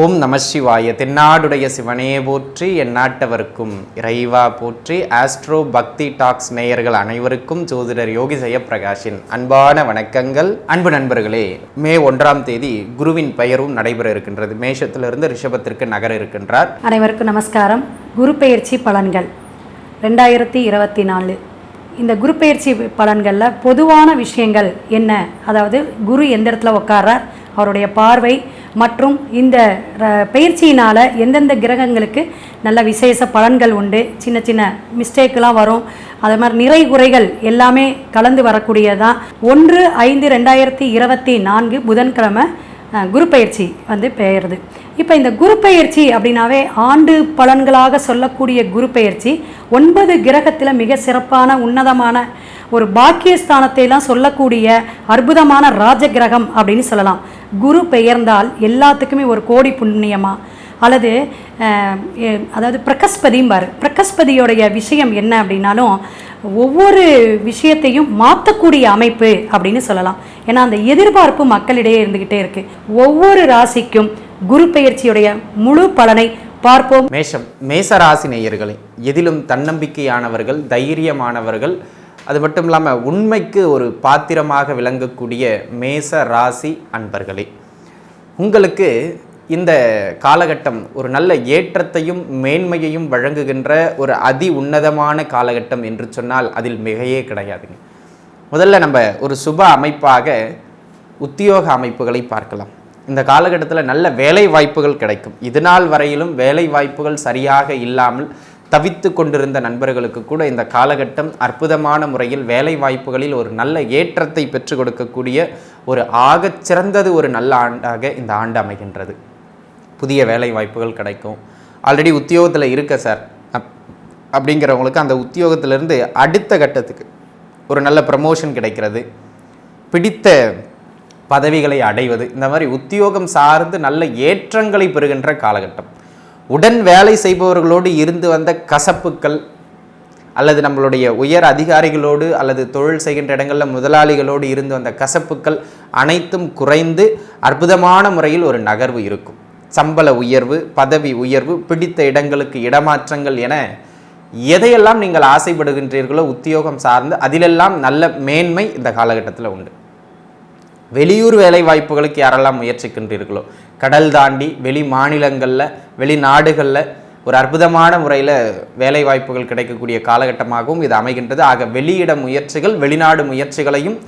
ஓம் நம சிவாய. தென்னாடுடைய சிவனே போற்றி எந்நாட்டவர்க்கும் இறைவா போற்றி. ஆஸ்ட்ரோ பக்தி டாக்ஸ் நேயர்கள் அனைவருக்கும் ஜோதிடர் யோகி ஜெயப்பிரகாஷின் அன்பான வணக்கங்கள். அன்பு நண்பர்களே மே ஒன்றாம் தேதி குருவின் பெயரும் நடைபெற இருக்கின்றது. மேஷத்திலிருந்து ரிஷபத்திற்கு நகர இருக்கின்றார். அனைவருக்கும் நமஸ்காரம். குரு பெயர்ச்சி பலன்கள். ரெண்டாயிரத்தி இருபத்தி நாலு. இந்த குரு பெயர்ச்சி பலன்களில் பொதுவான விஷயங்கள் என்ன? அதாவது குரு எந்த இடத்துல உட்கார்றார்? அவருடைய பார்வை மற்றும் இந்த ர- எந்தெந்த கிரகங்களுக்கு நல்ல விசேஷ பலன்கள் உண்டு சின்ன சின்ன மிஸ்டேக்கெலாம் வரும் அதே மாதிரி நிறை குறைகள் எல்லாமே கலந்து வரக்கூடியதான் ஒன்று ஐந்து ரெண்டாயிரத்தி இருபத்தி நான்கு புதன்கிழமை குரு பயிற்சி வந்து பெயருது. இப்போ இந்த குரு பயிற்சி அப்படின்னாவே ஆண்டு பலன்களாக சொல்லக்கூடிய குரு பயிற்சி ஒன்பது கிரகத்தில் மிக சிறப்பான உன்னதமான ஒரு பாக்கியஸ்தானத்தை எல்லாம் சொல்லக்கூடிய அற்புதமான ராஜ கிரகம் அப்படின்னு சொல்லலாம். குரு பெயர்ந்தால் எல்லாத்துக்குமே ஒரு கோடி புண்ணியமா? அல்லது அதாவது பிரகஸ்பதிம்பார். பிரகஸ்பதியோடைய விஷயம் என்ன அப்படின்னாலும் ஒவ்வொரு விஷயத்தையும் மாற்றக்கூடிய அமைப்பு அப்படின்னு சொல்லலாம். ஏன்னா அந்த எதிர்பார்ப்பு மக்களிடையே இருந்துக்கிட்டே இருக்கு. ஒவ்வொரு ராசிக்கும் குரு பெயர்ச்சியுடைய முழு பலனை பார்ப்போம். மேஷம் மேச ராசி நேயர்களே எதிலும் தன்னம்பிக்கையானவர்கள் தைரியமானவர்கள் அது மட்டும் இல்லாமல் உண்மைக்கு ஒரு பாத்திரமாக விளங்கக்கூடிய மேச ராசி அன்பர்களே உங்களுக்கு இந்த காலகட்டம் ஒரு நல்ல ஏற்றத்தையும் மேன்மையையும் வழங்குகின்ற ஒரு அதி உன்னதமான காலகட்டம் என்று சொன்னால் அதில் மிகையே கிடையாதுங்க. முதல்ல நம்ம ஒரு சுப அமைப்பாக உத்தியோக அமைப்புகளை பார்க்கலாம். இந்த காலகட்டத்தில் நல்ல வேலை வாய்ப்புகள் கிடைக்கும். இது நாள் வரையிலும் வேலை வாய்ப்புகள் சரியாக இல்லாமல் தவித்து கொண்டிருந்த நண்பர்களுக்கு கூட இந்த காலகட்டம் அற்புதமான முறையில் வேலை வாய்ப்புகளில் ஒரு நல்ல ஏற்றத்தை பெற்றுக் கொடுக்கக்கூடிய ஒரு ஆகச் சிறந்தது ஒரு நல்ல ஆண்டாக இந்த ஆண்டு அமைகின்றது. புதிய வேலை வாய்ப்புகள் கிடைக்கும். ஆல்ரெடி உத்தியோகத்தில் இருக்க சார் அப்- அப்படிங்கிறவங்களுக்கு அந்த உத்தியோகத்திலிருந்து அடுத்த கட்டத்துக்கு ஒரு நல்ல ப்ரமோஷன் கிடைக்கிறது. பிடித்த பதவிகளை அடைவது இந்த மாதிரி உத்தியோகம் சார்ந்து நல்ல ஏற்றங்களை பெறுகின்ற காலகட்டம். உடன் வேலை செய்பவர்களோடு இருந்து வந்த கசப்புக்கள் அல்லது நம்மளுடைய உயர் அதிகாரிகளோடு அல்லது தொழில் செய்கின்ற இடங்களில் முதலாளிகளோடு இருந்து வந்த கசப்புக்கள் அனைத்தும் குறைந்து அற்புதமான முறையில் ஒரு நகர்வு இருக்கும். சம்பள உயர்வு பதவி உயர்வு பிடித்த இடங்களுக்கு இடமாற்றங்கள் என எதையெல்லாம் நீங்கள் ஆசைப்படுகின்றீர்களோ உத்தியோகம் சார்ந்து அதிலெல்லாம் நல்ல மேன்மை இந்த காலகட்டத்தில் உண்டு. வெளியூர் வேலை வாய்ப்புகளுக்கு யாரெல்லாம் முயற்சிக்கின்றீர்களோ கடல் தாண்டி வெளி மாநிலங்களில் வெளிநாடுகளில் ஒரு அற்புதமான முறையில் வேலை வாய்ப்புகள் கிடைக்கக்கூடிய காலகட்டமாகவும் இது அமைகின்றது. ஆக வெளியிட முயற்சிகள் வெளிநாடு முயற்சிகளையும்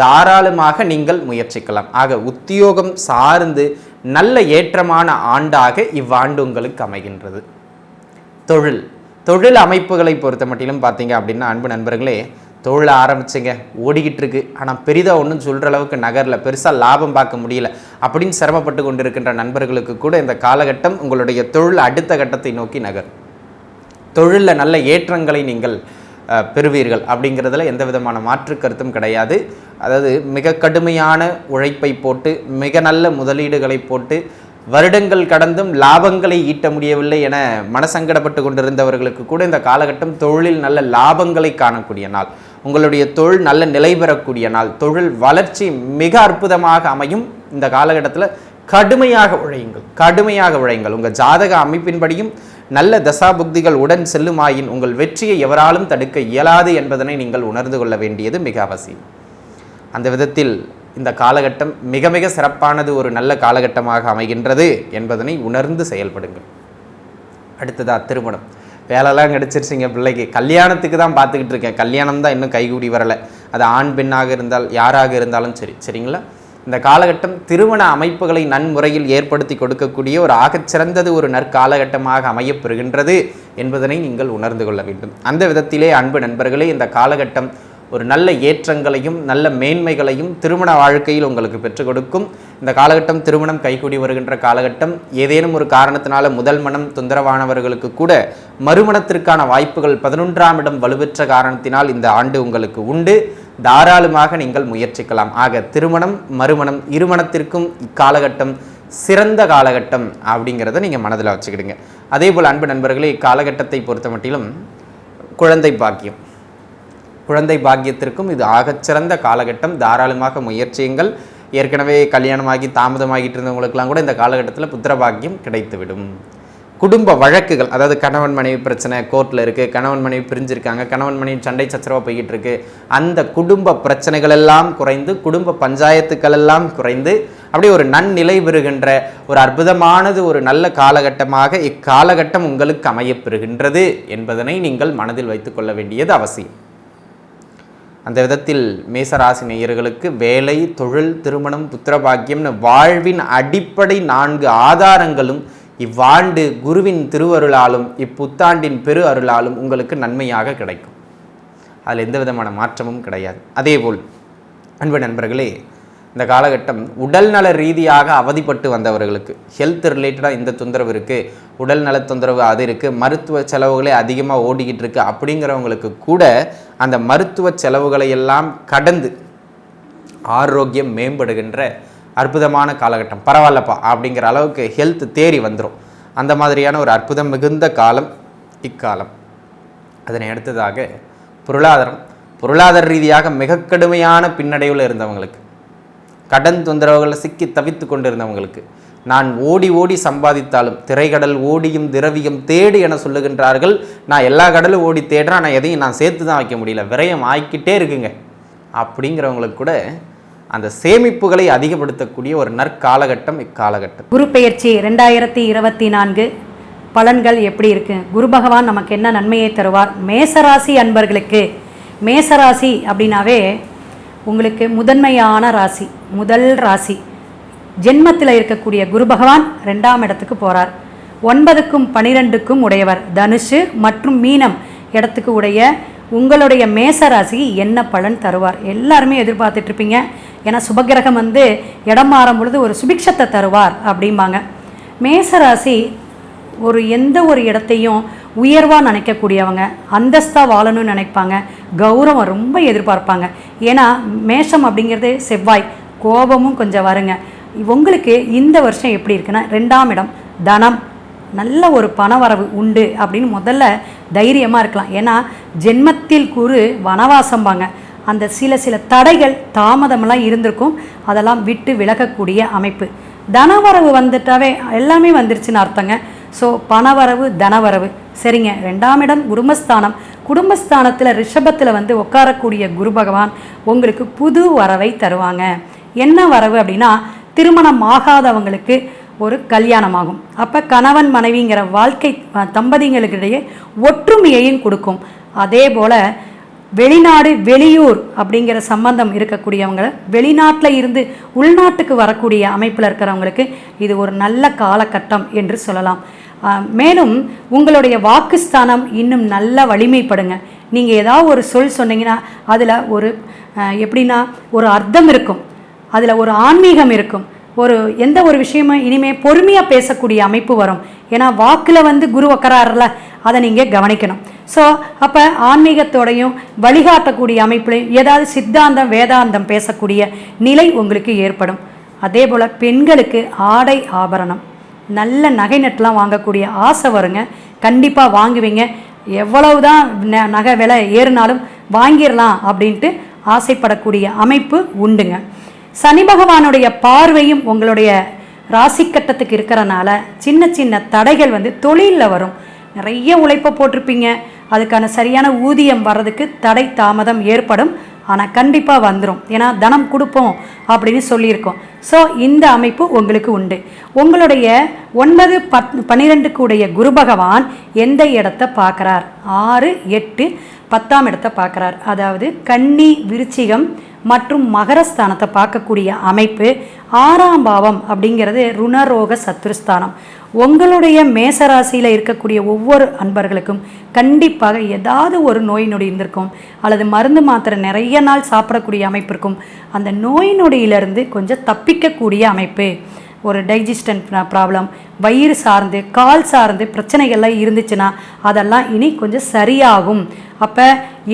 தாராளமாக நீங்கள் முயற்சிக்கலாம். ஆக உத்தியோகம் சார்ந்து நல்ல ஏற்றமான ஆண்டாக இவ்வாண்டு உங்களுக்கு அமைகின்றது. தொழில். தொழில் அமைப்புகளை பொறுத்த மட்டிலும் பார்த்தீங்க அப்படின்னா அன்பு நண்பர்களே தொழில் ஆரம்பிச்சுங்க ஓடிக்கிட்டு இருக்கு ஆனால் பெரிதாக ஒன்றும் சொல்கிற அளவுக்கு நகரில் பெருசாக லாபம் பார்க்க முடியல. அப்படின்னு சிரமப்பட்டு கொண்டிருக்கின்ற நண்பர்களுக்கு கூட இந்த காலகட்டம் உங்களுடைய தொழில் அடுத்த கட்டத்தை நோக்கி நகர் தொழிலில் நல்ல ஏற்றங்களை நீங்கள் பெறுவீர்கள் அப்படிங்கிறதுல எந்த விதமான மாற்று கருத்தும் கிடையாது. அதாவது மிக கடுமையான உழைப்பை போட்டு மிக நல்ல முதலீடுகளை போட்டு வருடங்கள் கடந்தும் லாபங்களை ஈட்ட முடியவில்லை என மனசங்கடப்பட்டு கொண்டிருந்தவர்களுக்கு கூட இந்த காலகட்டம் தொழிலில் நல்ல லாபங்களை காணக்கூடிய நாள். உங்களுடைய தொழில் நல்ல நிலை பெறக்கூடிய நாள். தொழில் வளர்ச்சி மிக அற்புதமாக அமையும். இந்த காலகட்டத்தில் கடுமையாக உழையுங்கள். கடுமையாக உழையுங்கள். உங்கள் ஜாதக அமைப்பின்படியும் நல்ல தசாபுக்திகள் உடன் செல்லுமாயின் உங்கள் வெற்றியை எவராலும் தடுக்க இயலாது என்பதனை நீங்கள் உணர்ந்து கொள்ள வேண்டியது மிக அவசியம். அந்த விதத்தில் இந்த காலகட்டம் மிக மிக சிறப்பானது ஒரு நல்ல காலகட்டமாக அமைகின்றது என்பதனை உணர்ந்து செயல்படுங்கள். அடுத்ததா திருமணம். வேலைலாம் கிடைச்சிருச்சிங்க பிள்ளைக்கு. கல்யாணத்துக்கு தான் பார்த்துக்கிட்டு இருக்கேன். கல்யாணம் தான் இன்னும் கைகூடி வரலை. அது ஆண் பெண்ணாக இருந்தால் யாராக இருந்தாலும் சரி. சரிங்களா? இந்த காலகட்டம் திருமண அமைப்புகளை நன்முறையில் ஏற்படுத்தி கொடுக்கக்கூடிய ஒரு ஆகச்சிறந்தது ஒரு நற்காலகட்டமாக அமையப்பெறுகின்றது என்பதனை நீங்கள் உணர்ந்து கொள்ள வேண்டும். அந்த விதத்திலே அன்பு நண்பர்களே இந்த காலகட்டம் ஒரு நல்ல ஏற்றங்களையும் நல்ல மேன்மைகளையும் திருமண வாழ்க்கையில் உங்களுக்கு பெற்றுக் கொடுக்கும். இந்த காலகட்டம் திருமணம் கைகூடி வருகின்ற காலகட்டம். ஏதேனும் ஒரு காரணத்தினால முதல் மனம் தொந்தரவானவர்களுக்கு கூட மறுமணத்திற்கான வாய்ப்புகள் பதினொன்றாம் இடம் வலுப்பெற்ற காரணத்தினால் இந்த ஆண்டு உங்களுக்கு உண்டு. தாராளமாக நீங்கள் முயற்சிக்கலாம். ஆக திருமணம் மறுமணம் இருமணத்திற்கும் இக்காலகட்டம் சிறந்த காலகட்டம் அப்படிங்கிறத நீங்கள் மனதில் வச்சுக்கிடுங்க. அதே போல் அன்பு நண்பர்களே இக்காலகட்டத்தை பொறுத்த மட்டிலும் குழந்தை பாக்கியம். குழந்தை பாக்கியத்திற்கும் இது ஆகச்சிறந்த காலகட்டம். தாராளமாக முயற்சியுங்கள். ஏற்கனவே கல்யாணமாகி தாமதமாகிட்டு இருந்தவங்களுக்கெல்லாம் கூட இந்த காலகட்டத்தில் புத்திரபாக்கியம் கிடைத்துவிடும். குடும்ப வழக்குகள் அதாவது கணவன் மனைவி பிரச்சனை கோர்ட்டில் இருக்குது கணவன் மனைவி பிரிஞ்சிருக்காங்க கணவன் மனைவி சண்டை சச்சரவாக போய்கிட்டு இருக்கு அந்த குடும்ப பிரச்சனைகள் எல்லாம் குறைந்து குடும்ப பஞ்சாயத்துக்கள் எல்லாம் குறைந்து அப்படியே ஒரு நன்னிலை பெறுகின்ற ஒரு அற்புதமானது ஒரு நல்ல காலகட்டமாக இக்காலகட்டம் உங்களுக்கு அமையப்பெறுகின்றது என்பதனை நீங்கள் மனதில் வைத்துக்கொள்ள வேண்டியது அவசியம். அந்த விதத்தில் மேசராசி நேயர்களுக்கு வேலை தொழில் திருமணம் புத்திரபாக்கியம்னு வாழ்வின் அடிப்படை நான்கு ஆதாரங்களும் இவ்வாண்டு குருவின் திருவருளாலும் இப்புத்தாண்டின் பெரு அருளாலும் உங்களுக்கு நன்மையாக கிடைக்கும். அதில் எந்த விதமான மாற்றமும் கிடையாது. அதேபோல் அன்பு நண்பர்களே இந்த காலகட்டம் உடல்நல ரீதியாக அவதிப்பட்டு வந்தவர்களுக்கு ஹெல்த் ரிலேட்டடாக இந்த தொந்தரவு இருக்குது உடல் நல தொந்தரவு அது இருக்குது மருத்துவ செலவுகளே அதிகமாக ஓடிக்கிட்டு இருக்கு அப்படிங்கிறவங்களுக்கு கூட அந்த மருத்துவ செலவுகளை எல்லாம் கடந்து ஆரோக்கியம் மேம்படுகின்ற அற்புதமான காலகட்டம். பரவாயில்லப்பா அப்படிங்கிற அளவுக்கு ஹெல்த் தேறி வந்துடும் அந்த மாதிரியான ஒரு அற்புதம் மிகுந்த காலம் இக்காலம். அதனை அடுத்ததாக பொருளாதாரம். பொருளாதார ரீதியாக மிக கடுமையான பின்னடைவில் இருந்தவங்களுக்கு கடன் தொந்தரவுகளில் சிக்கி தவித்து கொண்டிருந்தவங்களுக்கு நான் ஓடி ஓடி சம்பாதித்தாலும் திரைக்கடல் ஓடியும் திரவியம் தேடு என சொல்லுகின்றார்கள். நான் எல்லா கடலும் ஓடி தேடுறேன். ஆனால் எதையும் நான் சேர்த்து தான் வைக்க முடியல. விரயம் ஆக்கிட்டே இருக்குங்க. அப்படிங்கிறவங்களுக்கு கூட அந்த சேமிப்புகளை அதிகப்படுத்தக்கூடிய ஒரு நற்காலகட்டம் இக்காலகட்டம். குரு பெயர்ச்சி ரெண்டாயிரத்தி இருபத்தி நான்கு. பலன்கள் எப்படி இருக்கு? குரு பகவான் நமக்கு என்ன நன்மையை தருவார்? மேசராசி அன்பர்களுக்கு. மேசராசி அப்படின்னாவே உங்களுக்கு முதன்மையான ராசி முதல் ராசி. ஜென்மத்தில் இருக்கக்கூடிய குரு பகவான் ரெண்டாம் இடத்துக்கு போகிறார் ஒன்பதுக்கும் பனிரெண்டுக்கும் உடையவர் தனுஷு மற்றும் மீனம் இடத்துக்கு உடைய உங்களுடைய மேச ராசி என்ன பலன் தருவார்? எல்லாருமே எதிர்பார்த்துட்ருப்பீங்க ஏன்னா சுபகிரகம் வந்து இடம் மாறும் பொழுது ஒரு சுபிக்ஷத்தை தருவார் அப்படிம்பாங்க. மேச ராசி ஒரு எந்த ஒரு இடத்தையும் உயர்வாக நினைக்கக்கூடியவங்க அந்தஸ்தாக வாழணும்னு நினைப்பாங்க. கௌரவம் ரொம்ப எதிர்பார்ப்பாங்க. ஏன்னா மேஷம் அப்படிங்கிறது செவ்வாய். கோபமும் கொஞ்சம் வருங்க. உங்களுக்கு இந்த வருஷம் எப்படி இருக்குன்னா ரெண்டாம் இடம் தனம். நல்ல ஒரு பணவரவு உண்டு அப்படின்னு முதல்ல தைரியமாக இருக்கலாம். ஏன்னா ஜென்மத்தில் குரு வனவாசம்பாங்க. அந்த சில சில தடைகள் தாமதமெல்லாம் இருந்திருக்கும். அதெல்லாம் விட்டு விலகக்கூடிய அமைப்பு. தனவரவு வந்துட்டாவே எல்லாமே வந்துருச்சுன்னு அர்த்தங்க. ஸோ பணவரவு தனவரவு. சரிங்க. ரெண்டாம் இடம் குடும்பஸ்தானம். குடும்பஸ்தானத்தில் ரிஷபத்தில் வந்து உட்காரக்கூடிய குரு பகவான் உங்களுக்கு புது வரவை தருவாங்க. என்ன வரவு அப்படின்னா திருமணம் ஆகாதவங்களுக்கு ஒரு கல்யாணமாகும். அப்போ கணவன் மனைவிங்கிற வாழ்க்கை தம்பதிகளுக்கிடையே ஒற்றுமையையும் கொடுக்கும். அதே போல் வெளிநாடு வெளியூர் அப்படிங்கிற சம்பந்தம் இருக்கக்கூடியவங்க வெளிநாட்டில் இருந்து உள்நாட்டுக்கு வரக்கூடிய அமைப்பில் இருக்கிறவங்களுக்கு இது ஒரு நல்ல காலகட்டம் என்று சொல்லலாம். மேலும் உங்களுடைய வாக்குஸ்தானம் இன்னும் நல்ல வலிமைப்படுங்க. நீங்கள் ஏதாவது ஒரு சொல் சொன்னீங்கன்னா அதில் ஒரு எப்படின்னா ஒரு அர்த்தம் இருக்கும். அதில் ஒரு ஆன்மீகம் இருக்கும். ஒரு எந்த ஒரு விஷயமும் இனிமே பொறுமையாக பேசக்கூடிய அமைப்பு வரும். ஏன்னா வாக்கில் வந்து குரு வக்கராறுல அதை நீங்கள் கவனிக்கணும். ஸோ அப்போ ஆன்மீகத்தோடையும் வழிகாட்டக்கூடிய அமைப்புலையும் ஏதாவது சித்தாந்தம் வேதாந்தம் பேசக்கூடிய நிலை உங்களுக்கு ஏற்படும். அதே போல் பெண்களுக்கு ஆடை ஆபரணம். நல்ல நகை நெட்லாம் வாங்கக்கூடிய ஆசை வருங்க. கண்டிப்பாக வாங்குவீங்க. எவ்வளவுதான் ந- நகை விலை ஏறினாலும் வாங்கிடலாம் அப்படின்ட்டு ஆசைப்படக்கூடிய அமைப்பு உண்டுங்க. சனி பகவானுடைய பார்வையும் உங்களுடைய ராசி கட்டத்துக்கு இருக்கிறனால சின்ன சின்ன தடைகள் வந்து தொழிலில் வரும். நிறைய உழைப்பை போட்டிருப்பீங்க. அதுக்கான சரியான ஊதியம் வர்றதுக்கு தடை தாமதம் ஏற்படும். ஆனால் கண்டிப்பாக வந்துடும் ஏன்னா தனம் கொடுப்போம் அப்படின்னு சொல்லியிருக்கோம். ஸோ இந்த அமைப்பு உங்களுக்கு உண்டு. உங்களுடைய ஒன்பது பத் பன்னிரெண்டுக்கு உடைய குரு பகவான் எந்த இடத்த பார்க்குறார்? ஆறு எட்டு பத்தாம் இடத்த பார்க்குறார். அதாவது கன்னி விருச்சிகம் மற்றும் மகரஸ்தானத்தை பார்க்கக்கூடிய அமைப்பு ஆறாம் பாவம் அப்படிங்கிறது ருணரோக சத்துருஸ்தானம் உங்களுடைய மேசராசியில் இருக்கக்கூடிய ஒவ்வொரு அன்பர்களுக்கும் கண்டிப்பாக ஏதாவது ஒரு நோய் நொடி இருந்திருக்கும். அல்லது மருந்து மாத்திரை நிறைய நாள் சாப்பிடக்கூடிய அமைப்பு இருக்கும் அந்த நோய் நொடியிலிருந்து கொஞ்சம் தப்பிக்கக்கூடிய அமைப்பு. ஒரு டைஜஸ்டன் ப்ராப்ளம் வயிறு சார்ந்து கால் சார்ந்து பிரச்சனைகள்லாம் இருந்துச்சுன்னா அதெல்லாம் இனி கொஞ்சம் சரியாகும். அப்போ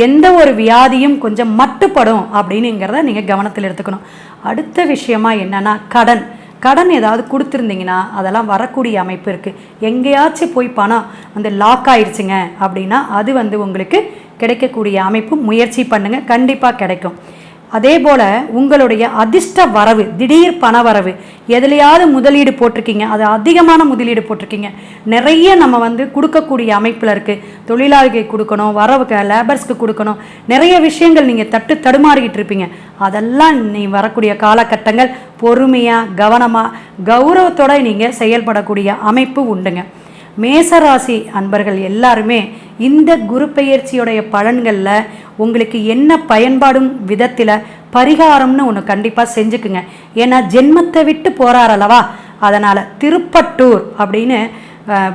எந்த ஒரு வியாதியும் கொஞ்சம் மட்டுப்படும் அப்படின்னுங்கிறத நீங்கள் கவனத்தில் எடுத்துக்கணும். அடுத்த விஷயமா என்னன்னா கடன். கடன் ஏதாவது கொடுத்துருந்தீங்கன்னா அதெல்லாம் வரக்கூடிய அமைப்பு இருக்குது எங்கேயாச்சும் போய் பணம் வந்து லாக் ஆயிடுச்சுங்க அப்படின்னா அது வந்து உங்களுக்கு கிடைக்கக்கூடிய அமைப்பு முயற்சி பண்ணுங்கள் கண்டிப்பாக கிடைக்கும். அதே போல் உங்களுடைய அதிர்ஷ்ட வரவு திடீர் பண வரவு எதுலையாவது முதலீடு போட்டிருக்கீங்க அது அதிகமான முதலீடு போட்டிருக்கீங்க. நிறைய நம்ம வந்து கொடுக்கக்கூடிய அமைப்பில் இருக்குது தொழிலாளிக்கு கொடுக்கணும் வரவுக்கு லேபர்ஸ்க்கு கொடுக்கணும். நிறைய விஷயங்கள் நீங்கள் தட்டு தடுமாறிக்கிட்டு இருப்பீங்க. அதெல்லாம் நீ வரக்கூடிய காலகட்டங்கள் பொறுமையாக கவனமாக கௌரவத்தோட நீங்கள் செயல்படக்கூடிய அமைப்பு உண்டுங்க. மேசராசி அன்பர்கள் எல்லாருமே இந்த குரு பெயர்ச்சியுடைய பலன்களில் உங்களுக்கு என்ன பயன்பாடும் விதத்தில் பரிகாரம்னு ஒன்று கண்டிப்பாக செஞ்சுக்குங்க. ஏன்னா ஜென்மத்தை விட்டு போகிறார் அல்லவா? அதனால் திருப்பட்டூர் அப்படின்னு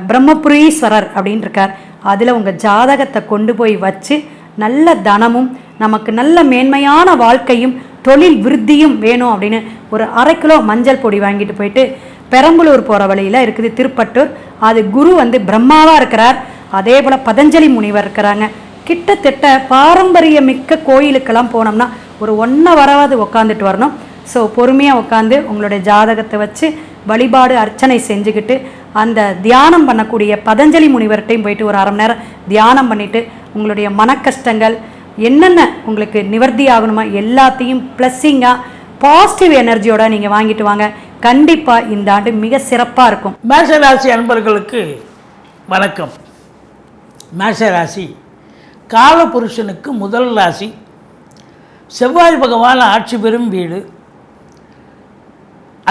பிரம்மபுரீஸ்வரர் அப்படின்னு இருக்கார் அதில் உங்கள் ஜாதகத்தை கொண்டு போய் வச்சு நல்ல தனமும் நமக்கு நல்ல மேன்மையான வாழ்க்கையும் தொழில் விருத்தியும் வேணும் அப்படின்னு ஒரு அரை கிலோ மஞ்சள் பொடி வாங்கிட்டு போயிட்டு பெரம்பலூர் போகிற வழியில் இருக்குது திருப்பட்டூர். அது குரு வந்து பிரம்மாவாக இருக்கிறார். அதே போல் பதஞ்சலி முனிவர் இருக்கிறாங்க. கிட்டத்தட்ட பாரம்பரிய மிக்க கோயிலுக்கெல்லாம் போனோம்னா ஒரு ஒன்றை வரவாது உட்காந்துட்டு வரணும். ஸோ பொறுமையாக உட்காந்து உங்களுடைய ஜாதகத்தை வச்சு வழிபாடு அர்ச்சனை செஞ்சுக்கிட்டு அந்த தியானம் பண்ணக்கூடிய பதஞ்சலி முனிவர்கிட்டையும் போயிட்டு ஒரு அரை மணி நேரம் தியானம் பண்ணிட்டு உங்களுடைய மன கஷ்டங்கள் என்னென்ன உங்களுக்கு நிவர்த்தி ஆகணுமா எல்லாத்தையும் ப்ளஸ்ஸிங்காக பாசிட்டிவ் எனர்ஜியோட நீங்கள் வாங்கிட்டு வாங்க. கண்டிப்பாக இந்த ஆண்டு மிக சிறப்பாக இருக்கும். மேஷராசி அன்பர்களுக்கு வணக்கம். மேஷராசி காலபுருஷனுக்கு முதல் ராசி. செவ்வாய் பகவான் ஆட்சி பெறும் வீடு.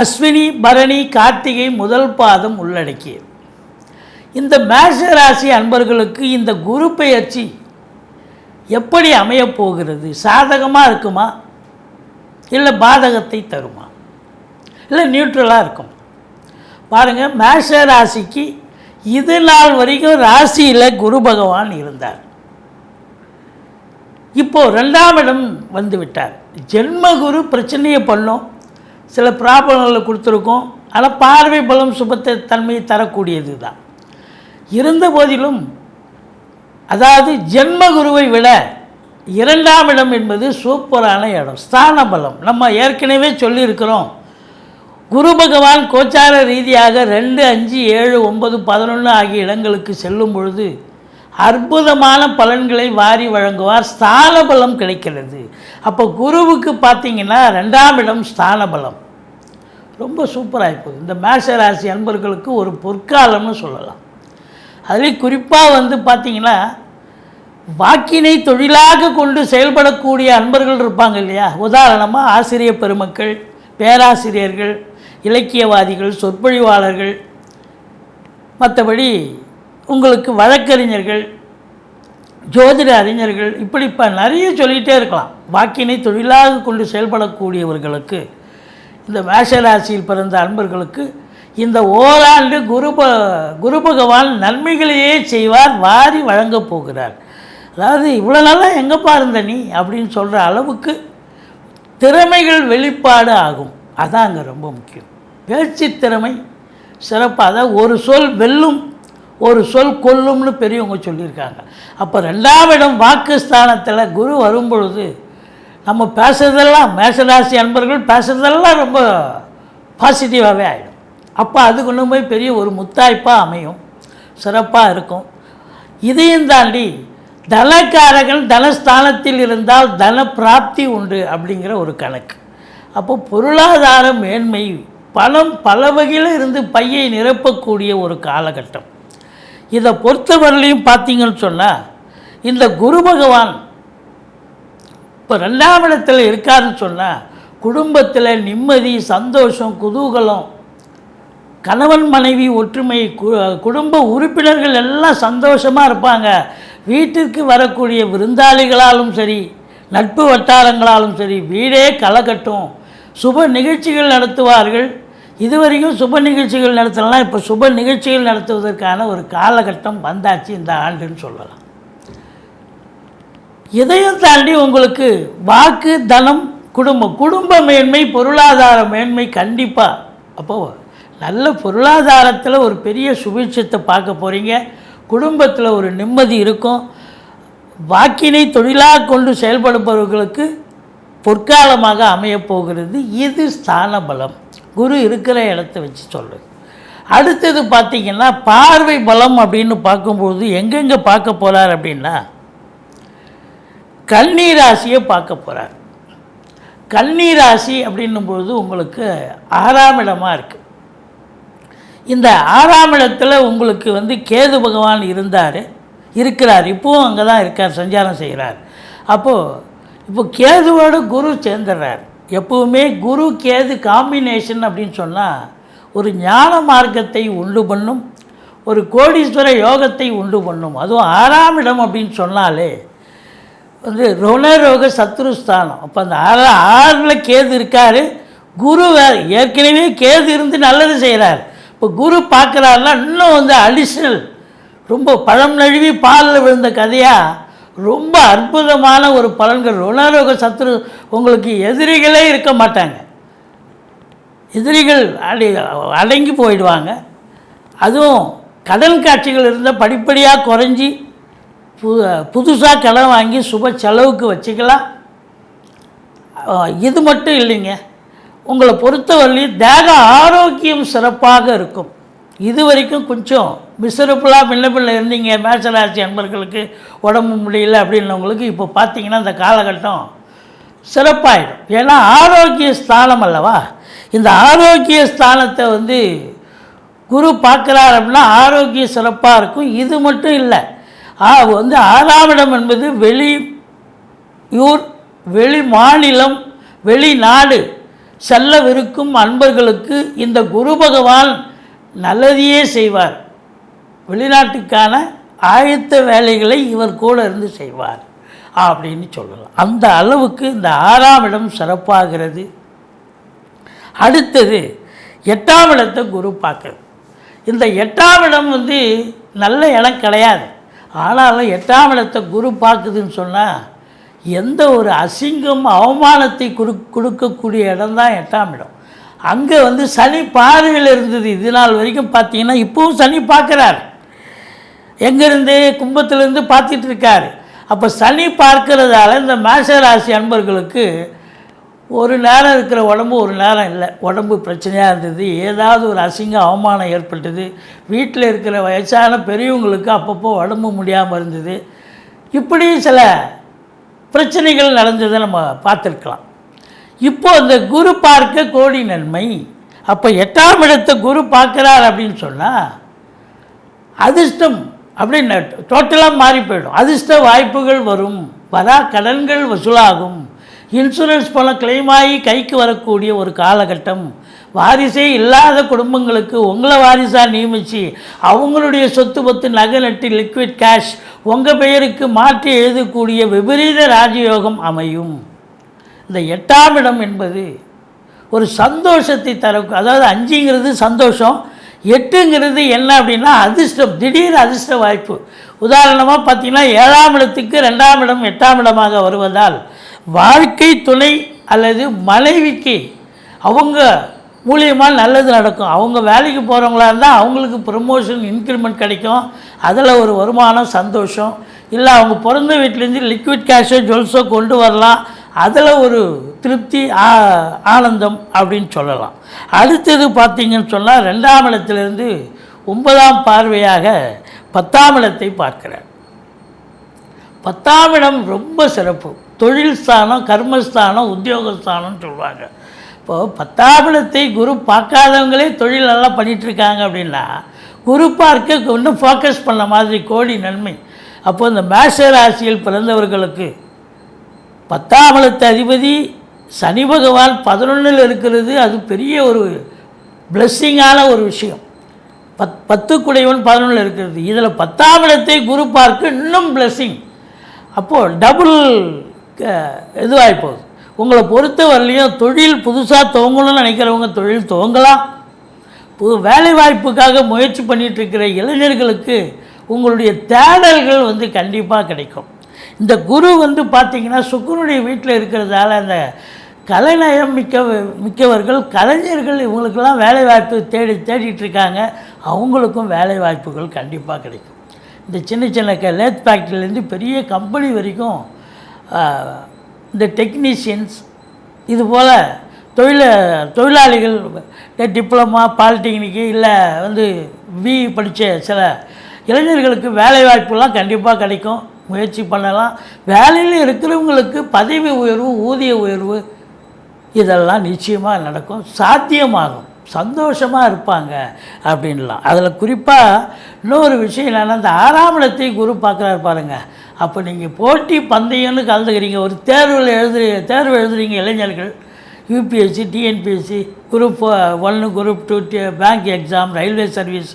அஸ்வினி பரணி கார்த்திகை முதல் பாதம் உள்ளடக்கியது. இந்த மேஷ ராசி அன்பர்களுக்கு இந்த குரு பெயர்ச்சி எப்படி அமையப் போகிறது? சாதகமாக இருக்குமா? இல்லை பாதகத்தை தருமா? இல்லை நியூட்ரலாக இருக்கும். பாருங்கள் மேஷ ராசிக்கு இது நாள் வரைக்கும் ராசியில் குரு பகவான் இருந்தார். இப்போது ரெண்டாம் இடம் வந்து விட்டார். ஜென்ம குரு பிரச்சனையை பண்ணும். சில ப்ராப்ளங்களை கொடுத்துருக்கோம். ஆனால் பார்வை பலம் சுபத்தை தன்மையை தரக்கூடியது தான். இருந்த போதிலும் அதாவது ஜென்ம குருவை விட இரண்டாம் இடம் என்பது சூப்பரான இடம். ஸ்தான பலம். நம்ம ஏற்கனவே சொல்லியிருக்கிறோம். குரு பகவான் கோச்சார ரீதியாக ரெண்டு அஞ்சு ஏழு ஒன்பது பதினொன்று ஆகிய இடங்களுக்கு செல்லும் பொழுது அற்புதமான பலன்களை வாரி வழங்குவார். ஸ்தான பலம் கிடைக்கிறது. அப்போ குருவுக்கு பார்த்தீங்கன்னா ரெண்டாம் இடம் ஸ்தான பலம் ரொம்ப சூப்பராக போகுது இந்த மேஷ ராசி அன்பர்களுக்கு ஒரு பொற்காலம்னு சொல்லலாம். அதுலேயும் குறிப்பாக வந்து பார்த்தீங்கன்னா வாக்கினை தொழிலாக கொண்டு செயல்படக்கூடிய அன்பர்கள் இருப்பாங்க இல்லையா? உதாரணமாக ஆசிரியர் பெருமக்கள் பேராசிரியர்கள் இலக்கியவாதிகள் சொற்பொழிவாளர்கள் மற்றபடி உங்களுக்கு வழக்கறிஞர்கள் ஜோதிட அறிஞர்கள் இப்படி இப்போ நிறைய சொல்லிகிட்டே இருக்கலாம். வாக்கினை தொழிலாக கொண்டு செயல்படக்கூடியவர்களுக்கு இந்த மேஷராசியில் பிறந்த அன்பர்களுக்கு இந்த ஓராண்டு குரு ப குரு பகவான் நன்மைகளையே செய்வார் வாரி வழங்கப் போகிறார். அதாவது இவ்வளோ நாளாக எங்கேப்பா இருந்த நீ? அப்படின்னு சொல்கிற அளவுக்கு திறமைகள் வெளிப்பாடு ஆகும். அதான் அங்கே ரொம்ப முக்கியம். பேச்சு திறமை சிறப்பாக அதாவது ஒரு சொல் வெல்லும் ஒரு சொல் கொல்லும்னு பெரியவங்க சொல்லியிருக்காங்க. அப்போ ரெண்டாவது இடம் வாக்கு ஸ்தானத்தில் குரு வரும்பொழுது நம்ம பேசுறதெல்லாம் மேசராசி அன்பர்கள் பேசுகிறதெல்லாம் ரொம்ப பாசிட்டிவாகவே ஆகிடும் அப்போ அது கொண்டு போய் பெரிய ஒரு முத்தாய்ப்பாக அமையும். சிறப்பாக இருக்கும். இதையும் தாண்டி தனக்காரகன் தனஸ்தானத்தில் இருந்தால் தன பிராப்தி உண்டு அப்படிங்கிற ஒரு கணக்கு. அப்போ பொருளாதார மேன்மை பணம் பல வகையில் இருந்து பையை நிரப்பக்கூடிய ஒரு காலகட்டம். இதை பொறுத்தவரையிலையும் பார்த்தீங்கன்னு சொன்னால் இந்த குரு பகவான் இப்போ ரெண்டாம் இடத்துல இருக்காருன்னு சொன்னால் குடும்பத்தில் நிம்மதி சந்தோஷம் குதூகலம் கணவன் மனைவி ஒற்றுமை கு- குடும்ப உறுப்பினர்கள் எல்லாம் சந்தோஷமாக இருப்பாங்க. வீட்டிற்கு வரக்கூடிய விருந்தாளிகளாலும் சரி நட்பு வட்டாரங்களாலும் சரி வீடே களை கட்டும் சுப நிகழ்ச்சிகள் நடத்துவார்கள். இதுவரைக்கும் சுப நிகழ்ச்சிகள் நடத்தலாம் இப்போ சுப நிகழ்ச்சிகள் நடத்துவதற்கான ஒரு காலகட்டம் வந்தாச்சு இந்த ஆண்டுன்னு சொல்லலாம். இதையும் தாண்டி உங்களுக்கு வாக்கு தனம் குடும்பம் குடும்ப மேன்மை பொருளாதார மேன்மை கண்டிப்பாக அப்போது நல்ல பொருளாதாரத்தில் ஒரு பெரிய சுபிட்சத்தை பார்க்க போகிறீங்க குடும்பத்தில் ஒரு நிம்மதி இருக்கும். வாக்கினை தொழிலாக கொண்டு செயல்படுபவர்களுக்கு பொற்காலமாக அமையப்போகிறது. இது ஸ்தான பலம் குரு இருக்கிற இடத்த வச்சு சொல்லு அடுத்தது பார்த்திங்கன்னா பார்வை பலம் அப்படின்னு பார்க்கும்போது எங்கெங்கே பார்க்க போகிறார் அப்படின்னா கல்நீராசியை பார்க்க போகிறார் கண்ணீராசி அப்படின்னும்போது உங்களுக்கு ஆறாம் இடமாக இருக்குது இந்த ஆறாம் இடத்துல உங்களுக்கு வந்து கேது பகவான் இருந்தார் இருக்கிறார். இப்போவும் அங்கே தான் இருக்கார் சஞ்சாரம் செய்கிறார் அப்போது இப்போ கேதுவோட குரு சேர்ந்துடுறார் எப்பவுமே குரு கேது காம்பினேஷன் அப்படின்னு சொன்னால் ஒரு ஞான மார்க்கத்தை உண்டு பண்ணும் ஒரு கோடீஸ்வர யோகத்தை உண்டு பண்ணும். அதுவும் ஆறாம் இடம் அப்படின்னு சொன்னாலே வந்து ருணரோக சத்ருஸ்தானம் அப்போ அந்த ஆறு ஆறில் கேது இருக்கார். குரு வேறு ஏற்கனவே கேது இருந்து நல்லது செய்கிறார் இப்போ குரு பார்க்குறாருன்னா இன்னும் வந்து அடிஷ்னல் ரொம்ப பழம் நழுவி பாலில் விழுந்த கதையாக ரொம்ப அற்புதமான ஒரு பலன்கள். ருணரோக சத்ரு உங்களுக்கு எதிரிகளே இருக்க மாட்டாங்க. எதிரிகள் அடி அடங்கி போயிடுவாங்க. அதுவும் கடன் காட்சிகள் இருந்தால் படிப்படியாக குறைஞ்சி பு புதுசாக கடன் வாங்கி சுப செலவுக்கு வச்சுக்கலாம். இது மட்டும் இல்லைங்க. உங்களை பொறுத்தவரையிலும் தேக ஆரோக்கியம் சிறப்பாக இருக்கும். இது வரைக்கும் கொஞ்சம் மிசரப்புலாக பிள்ளை பிள்ளை இருந்தீங்க. மேசராசி அன்பர்களுக்கு உடம்பு முடியல அப்படின்னவங்களுக்கு இப்போ பார்த்தீங்கன்னா இந்த காலகட்டம் சிறப்பாயிடும். ஏன்னா ஆரோக்கிய ஸ்தானம் அல்லவா? இந்த ஆரோக்கிய ஸ்தானத்தை வந்து குரு பார்க்குறார் அப்படின்னா ஆரோக்கியம் சிறப்பாக இருக்கும். இது மட்டும் இல்லை. ஆ வந்து ஆறாம் இடம் என்பது வெளி யூர் வெளி மாநிலம் வெளிநாடு செல்லவிருக்கும் அன்பர்களுக்கு இந்த குரு பகவான் நல்லதையே செய்வார். வெளிநாட்டுக்கான ஆயத்த வேலைகளை இவர் கூட இருந்து செய்வார் அப்படின்னு சொல்லலாம். அந்த அளவுக்கு இந்த ஆறாம் இடம் சிறப்பாகிறது. அடுத்தது எட்டாம் இடத்தை குரு பார்க்குறது இந்த எட்டாம் இடம் வந்து நல்ல இடம் கிடையாது. ஆனாலும் எட்டாம் இடத்தை குரு பார்க்குதுன்னு சொன்னால் எந்த ஒரு அசிங்கம் அவமானத்தை கொடு கொடுக்கக்கூடிய இடம் தான் எட்டாம் இடம். அங்கே வந்து சனி பார்வையில் இருந்தது. இது நாள் வரைக்கும் பார்த்தீங்கன்னா இப்போவும் சனி பார்க்குறார். எங்கேருந்து? கும்பத்திலேருந்து பார்த்துட்டு இருக்காரு. அப்போ சனி பார்க்கறதால இந்த மேஷராசி அன்பர்களுக்கு ஒரு நேரம் இருக்கிற உடம்பு ஒரு நேரம் இல்லை. உடம்பு பிரச்சனையாக இருந்தது. ஏதாவது ஒரு அசிங்க அவமானம் ஏற்பட்டது. வீட்டில் இருக்கிற வயசான பெரியவங்களுக்கு அப்பப்போ உடம்பு முடியாமல் இருந்தது. இப்படி சில பிரச்சனைகள் நடந்ததை நம்ம பார்த்துருக்கலாம். இப்போ இந்த குரு பார்க்க கோடி நன்மை. அப்போ எட்டாம் இடத்தை குரு பார்க்குறார் அப்படின்னு சொன்னால் அதிர்ஷ்டம் அப்படின்னு டோட்டலாக மாறி போயிடும். அதிர்ஷ்ட வாய்ப்புகள் வரும். வரா கடன்கள் வசூலாகும். இன்சூரன்ஸ் பணம் கிளைம் ஆகி கைக்கு வரக்கூடிய ஒரு காலகட்டம். வாரிசே இல்லாத குடும்பங்களுக்கு உங்களை வாரிசாக நியமித்து அவங்களுடைய சொத்து பத்து நகை நட்டு லிக்விட் கேஷ் உங்கள் பெயருக்கு மாற்றி எழுதக்கூடிய விபரீத ராஜயோகம் அமையும். இந்த எட்டாம் இடம் என்பது ஒரு சந்தோஷத்தை தர அதாவது அஞ்சுங்கிறது சந்தோஷம் எட்டுங்கிறது என்ன அப்படின்னா அதிர்ஷ்டம் திடீர் அதிர்ஷ்ட வாய்ப்பு. உதாரணமாக பார்த்தீங்கன்னா ஏழாம் இடத்துக்கு ரெண்டாம் இடம் எட்டாம் இடமாக வருவதால் வாழ்க்கை துணை அல்லது மனைவிக்கு அவங்க மூலியமாக நல்லது நடக்கும். அவங்க வேலைக்கு போகிறவங்களா இருந்தால் அவங்களுக்கு ப்ரமோஷன் இன்க்ரிமெண்ட் கிடைக்கும். அதில் ஒரு வருமானம் சந்தோஷம். இல்லை அவங்க பிறந்த வீட்டிலேருந்து லிக்விட் கேஷோ ஜுவல்ஸோ கொண்டு வரலாம். அதில் ஒரு திருப்தி ஆ- ஆனந்தம் அப்படின்னு சொல்லலாம். அடுத்தது பார்த்தீங்கன்னு சொன்னால் ரெண்டாம் இடத்துலேருந்து ஒன்பதாம் பார்வையாக பத்தாம் இடத்தை பார்க்கிறார். பத்தாம் இடம் ரொம்ப சிறப்பு. தொழில் ஸ்தானம் கர்மஸ்தானம் உத்தியோகஸ்தானம்னு சொல்லுவாங்க. இப்போது பத்தாம் இடத்தை குரு பார்க்காதவங்களே தொழில் நல்லா பண்ணிகிட்ருக்காங்க அப்படின்னா குரு பார்க்க இன்னும் ஃபோக்கஸ் பண்ண மாதிரி கோடி நன்மை. அப்போது இந்த மேஷ ராசியில் பிறந்தவர்களுக்கு பத்தாம் அதிபதி சனி பகவான் பதினொன்றில் இருக்கிறது அது பெரிய ஒரு பிளஸ்ஸிங்கான ஒரு விஷயம். பத் பத்து குடைவன் பதினொன்றில் இருக்கிறது. இதில் பத்தாம் இடத்தை குரு பார்க்க இன்னும் பிளஸ்ஸிங் அப்போது டபுள் இதுவாகி போகுது. உங்களை பொறுத்த வரலையும் தொழில் புதுசாக துவங்கணும்னு நினைக்கிறவங்க தொழில் துவங்கலாம். புது வேலை வாய்ப்புக்காக முயற்சி பண்ணிகிட்ருக்கிற இளைஞர்களுக்கு உங்களுடைய தேடல்கள் வந்து கண்டிப்பாக கிடைக்கும். இந்த குரு வந்து பார்த்திங்கன்னா சுக்குனுடைய வீட்டில் இருக்கிறதால அந்த கலைநயம் மிக்க மிக்கவர்கள் கலைஞர்கள் இவங்களுக்கெல்லாம் வேலைவாய்ப்பு தேடி தேடிட்டுருக்காங்க. அவங்களுக்கும் வேலைவாய்ப்புகள் கண்டிப்பாக கிடைக்கும். இந்த சின்ன சின்ன க லேத் ஃபேக்ட்ரிலேருந்து பெரிய கம்பெனி வரைக்கும் இந்த டெக்னீஷியன்ஸ் இது போல் தொழில தொழிலாளிகள் டிப்ளமா பாலிடெக்னிக்கு இல்லை வந்து பி படித்த சில இளைஞர்களுக்கு வேலைவாய்ப்புலாம் கண்டிப்பாக கிடைக்கும். முயற்சி பண்ணலாம். வேலையில் இருக்கிறவங்களுக்கு பதவி உயர்வு ஊதிய உயர்வு இதெல்லாம் நிச்சயமாக நடக்கும். சாத்தியமாகும். சந்தோஷமாக இருப்பாங்க அப்படின்லாம். அதில் குறிப்பாக இன்னொரு விஷயம் என்னென்னா இந்த ஆறாம் இடத்தை குரு பார்க்குறாரு பாருங்கள் அப்போ நீங்கள் போட்டி பந்தயம்னு கலந்துக்கிறீங்க. ஒரு தேர்வில் எழுது தேர்வு எழுதுறீங்க இளைஞர்கள். யூபிஎஸ்சி டிஎன்பிஎஸ்சி குரூப் ஒன்று group two bank exam railway service.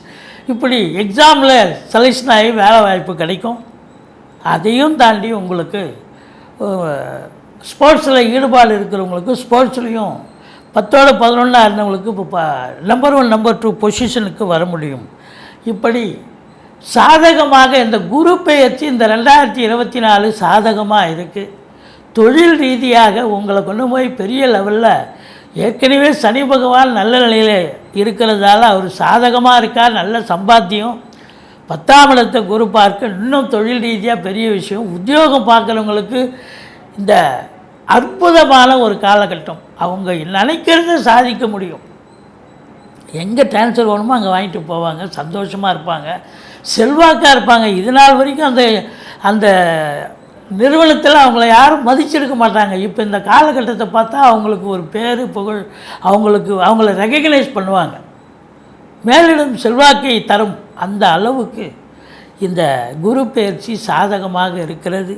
இப்படி எக்ஸாமில் செலெக்ஷன் ஆகி வேலை வாய்ப்பு கிடைக்கும். அதையும் தாண்டி உங்களுக்கு ஸ்போர்ட்ஸில் ஈடுபாடு இருக்கிறவங்களுக்கு ஸ்போர்ட்ஸ்லேயும் பத்தோடு பதினொன்றா இருந்தவங்களுக்கு இப்போ நம்பர் ஒன் நம்பர் டூ பொசிஷனுக்கு வர முடியும். இப்படி சாதகமாக இந்த குரு பெயர்ச்சி இந்த ரெண்டாயிரத்தி இருபத்தி நாலு சாதகமாக இருக்குது தொழில் ரீதியாக உங்களை கொண்டு போய் பெரிய லெவலில் ஏற்கனவே சனி பகவான் நல்ல நிலையில் இருக்கிறதால அவர் சாதகமாக இருக்கார் நல்ல சம்பாத்தியம் பத்தாம் இடத்தை குரு பார்க்க இன்னும் தொழில் ரீதியாக பெரிய விஷயம். உத்தியோகம் பார்க்குறவங்களுக்கு இந்த அற்புதமான ஒரு காலகட்டம். அவங்க நினைக்கிறத சாதிக்க முடியும். எங்கே ட்ரான்ஸ்ஃபர் வேணுமோ அங்கே வாங்கிட்டு போவாங்க. சந்தோஷமாக இருப்பாங்க. செல்வாக்காக இருப்பாங்க. இது நாள் வரைக்கும் அந்த அந்த நிறுவனத்தில் அவங்கள யாரும் மதிச்சிருக்க மாட்டாங்க. இப்போ இந்த காலகட்டத்தை பார்த்தா அவங்களுக்கு ஒரு பேர் புகழ் அவங்களுக்கு அவங்கள ரெகக்னைஸ் பண்ணுவாங்க. மேலிடம் செல்வாக்கை தரும். அந்த அளவுக்கு இந்த குரு பயிற்சி சாதகமாக இருக்கிறது.